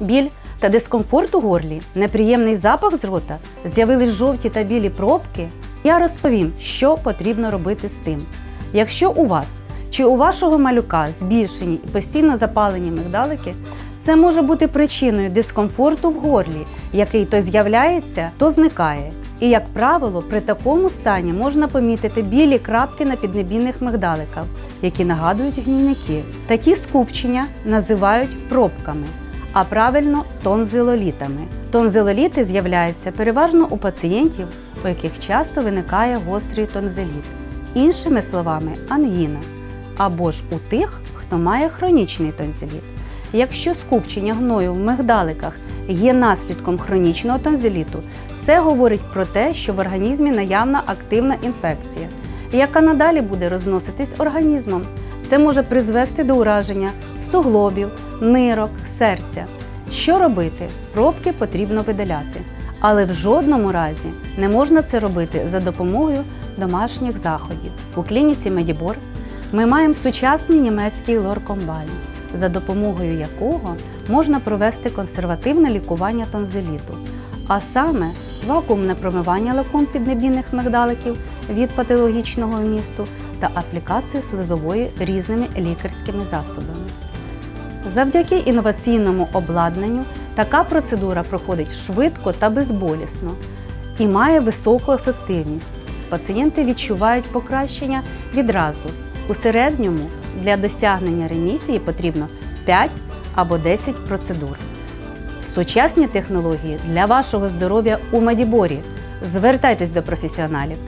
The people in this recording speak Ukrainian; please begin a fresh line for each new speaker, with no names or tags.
біль та дискомфорт у горлі, неприємний запах з рота, з'явились жовті та білі пробки, я розповім, що потрібно робити з цим. Якщо у вас чи у вашого малюка збільшені і постійно запалені мигдалики, це може бути причиною дискомфорту в горлі, який то з'являється, то зникає. І, як правило, при такому стані можна помітити білі крапки на піднебійних мигдаликах, які нагадують гнійники. Такі скупчення називають пробками, а правильно тонзилолітами. Тонзилоліти з'являються переважно у пацієнтів, у яких часто виникає гострий тонзиліт, іншими словами, ангіна, або ж у тих, хто має хронічний тонзиліт. Якщо скупчення гною в мигдаликах є наслідком хронічного тонзиліту, це говорить про те, що в організмі наявна активна інфекція, яка надалі буде розноситись організмом. Це може призвести до ураження суглобів, нирок, серця. Що робити? Пробки потрібно видаляти, але в жодному разі не можна це робити за допомогою домашніх заходів. У клініці Медібор ми маємо сучасний німецький лоркомбайн, за допомогою якого можна провести консервативне лікування тонзиліту, а саме вакуумне промивання лакун піднебійних мигдаликів від патологічного вмісту та аплікації слизової різними лікарськими засобами. Завдяки інноваційному обладнанню така процедура проходить швидко та безболісно і має високу ефективність. Пацієнти відчувають покращення відразу. У середньому для досягнення ремісії потрібно 5 або 10 процедур. Сучасні технології для вашого здоров'я у Мадіборі. Звертайтесь до професіоналів.